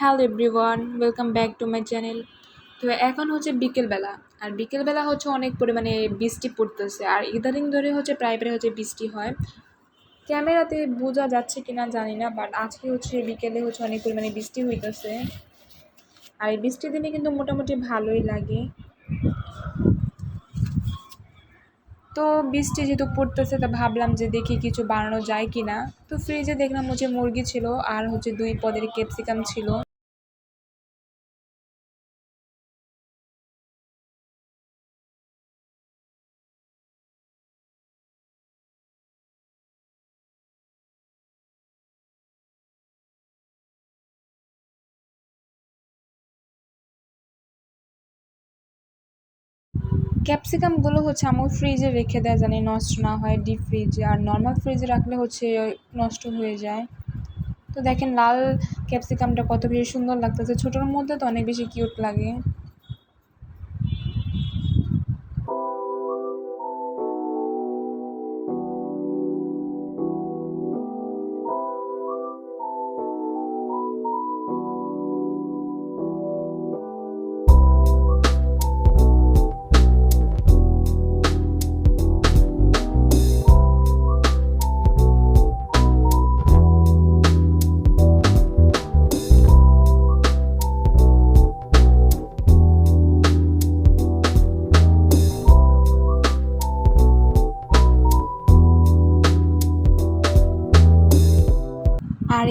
Hello everyone welcome back to my channel তো এখন হচ্ছে বিকেলবেলা, আর বিকেলবেলা হচ্ছে অনেক পরিমাণে বৃষ্টি পড়তেছে, আর ইদানিং ধরে হচ্ছে প্রায় প্রায় হচ্ছে বৃষ্টি হয়। ক্যামেরাতে বোঝা যাচ্ছে কিনা জানি না বাট আজকে হচ্ছে বিকেলে হচ্ছে অনেক পরিমাণে বৃষ্টি হইতেছে। আর এই বৃষ্টির দিনে কিন্তু মোটামুটি ভালোই লাগে। তো বৃষ্টি যেহেতু পড়তেছে, তা ভাবলাম যে দেখি কিছু বানানো যায় কি না তো ফ্রিজে দেখলাম হচ্ছে মুরগি ছিল, আর হচ্ছে দুই পদের ক্যাপসিকাম ছিল। ক্যাপসিকামগুলো হচ্ছে আমার ফ্রিজে রেখে দেয়, জানি নষ্ট না হয় ডিপ ফ্রিজে আর নর্মাল ফ্রিজে রাখলে হচ্ছে নষ্ট হয়ে যায়। তো দেখেন, লাল ক্যাপসিকামটা কত বেশি সুন্দর লাগতেছে। ছোটোর মধ্যে তো অনেক বেশি কিউট লাগে।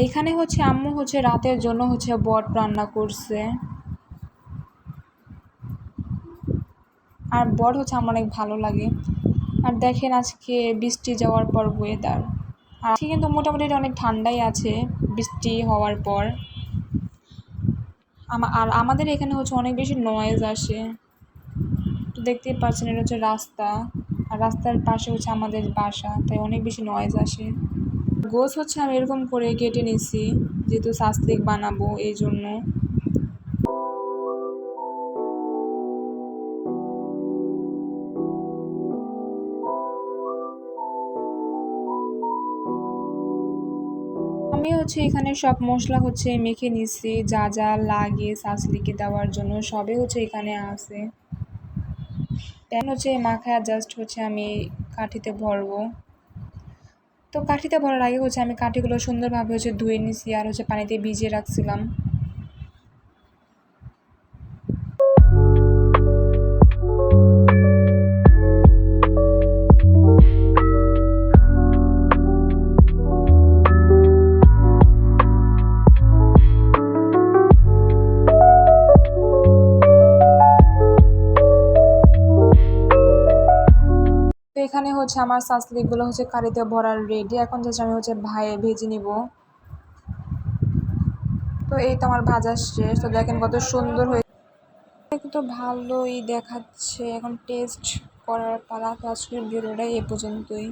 এখানে হচ্ছে আম্মু হচ্ছে রাতের জন্য হচ্ছে বট রান্না করছে। আর বট হচ্ছে আমার অনেক ভালো লাগে। আর দেখেন আজকে বৃষ্টি যাওয়ার পর ওয়েদার আর আজকে কিন্তু মোটামুটি অনেক ঠান্ডাই আছে বৃষ্টি হওয়ার পর। আর আমাদের এখানে হচ্ছে অনেক বেশি নয়েজ আসে। তো দেখতেই পাচ্ছেন এটা হচ্ছে রাস্তা। আর রাস্তার পাশে হচ্ছে আমাদের বাসা, তাই অনেক বেশি নয়েজ আসে। গোছ হচ্ছে আমি এরকম করে কেটে নিছি, যেহেতু সাসলিক বানাবো এই জন্য। আমি হচ্ছে এখানে সব মশলা হচ্ছে মেখে নিছি, যা যা লাগে সাসলিকে দেওয়ার জন্য সবে হচ্ছে এখানে আছে। প্যান হচ্ছে মাখায় জাস্ট হচ্ছে আমি কাঠিতে ভরবো। তো কাঠিতে ভরার আগে হচ্ছে আমি কাঠিগুলো সুন্দরভাবে হচ্ছে ধুয়ে নিছি আর হচ্ছে পানিতে ভিজিয়ে রাখছিলাম। তো এখানে হচ্ছে আমার সাসলিকগুলো হচ্ছে কারিতে ভরার রেডি এখন যাচ্ছে আমি হচ্ছে ভাইয়ে ভেজে নিব। তো এই তো আমার ভাজা শেষ। তো দেখেন কত সুন্দর হয়ে কিন্তু ভালোই দেখাচ্ছে। এখন টেস্ট করার পালা তো আজকের ভিডিওটা এ পর্যন্তই।